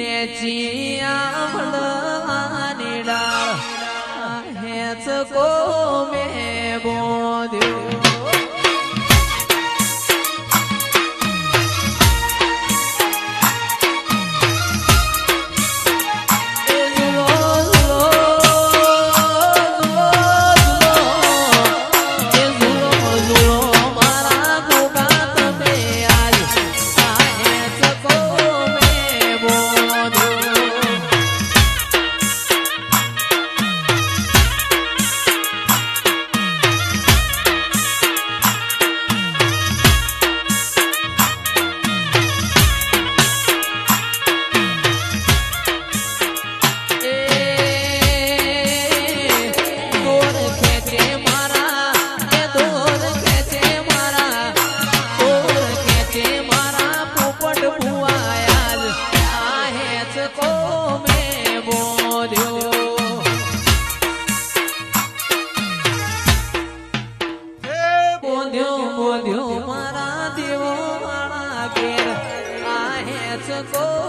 चिन्याची आमळ आणि डाळ हेच कोमे बो For.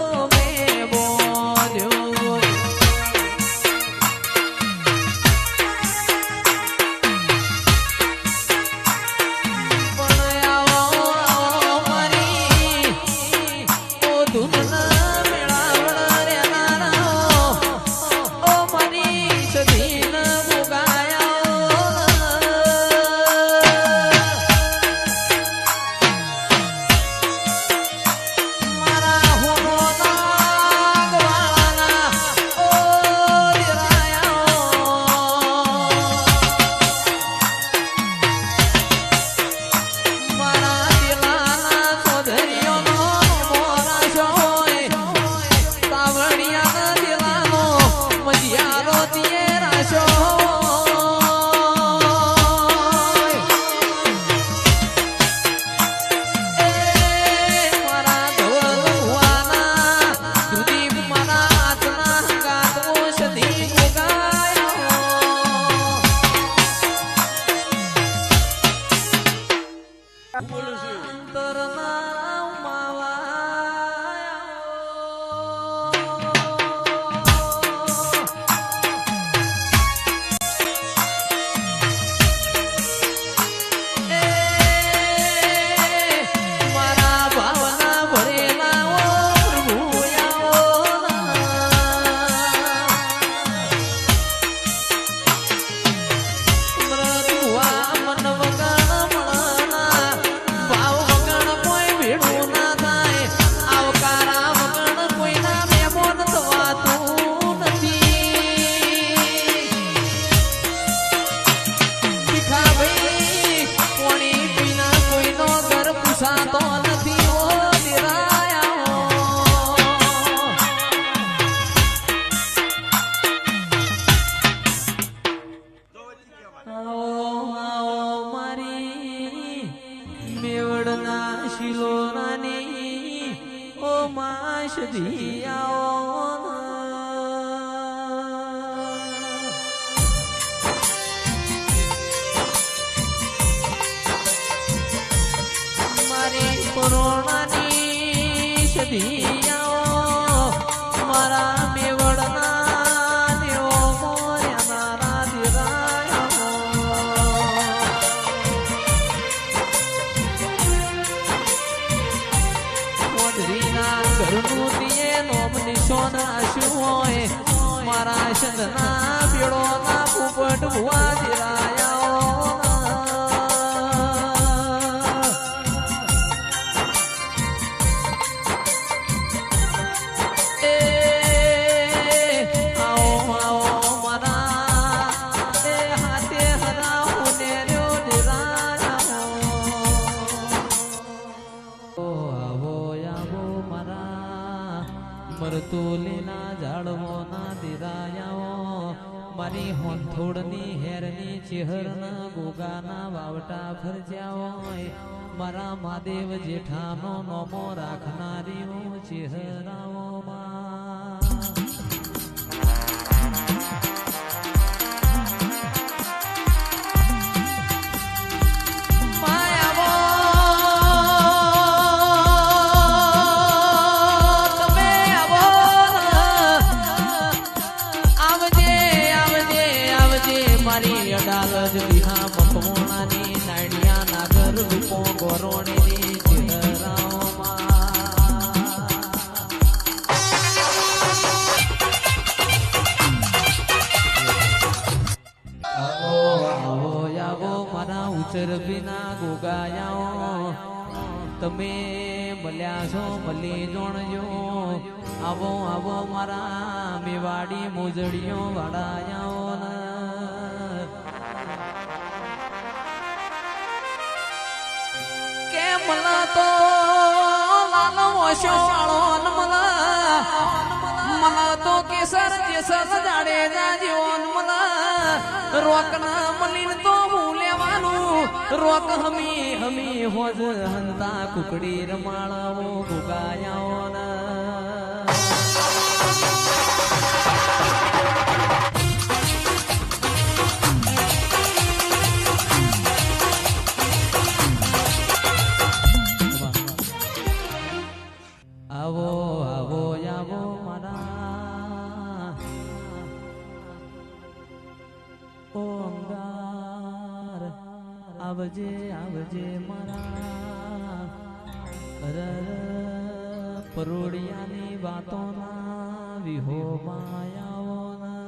સદિયાઓ મારા મેવડના દેવો મોર્યા મારા દિરાયો મોઢરીના ઘરનું દિયે નોમ નિશોન આશું હોય. મારા શંદના પીળોના પોપટ ભુવા દિરાયાઓ મરતુલીના ઝાડવો ના દિરાયાઓ, મારી હોંથોડની હેરની ચેહરના ગોગાના વાવટા ફરજ્યા હોય મારા મહાદેવ જેઠાનો નોમો રાખનારીઓ ચેહરાઓમાં. તમે મળ્યા છો મળી જોણજો. આવો આવો મારા મેવાડી મોજડીઓ વાડાયાઓ કે મલા તો લાલો ઓશોળો ન મલા તો કેસર કેસર જાડે જા જીવન મલા રોકના મલીન તો રોક હમી હમી હોજ હંતા કુકડી રમાળાઓ આવો આવો આવજે આવજે મારા. રર પરોડિયાની વાતોના વિહો માયાઓના.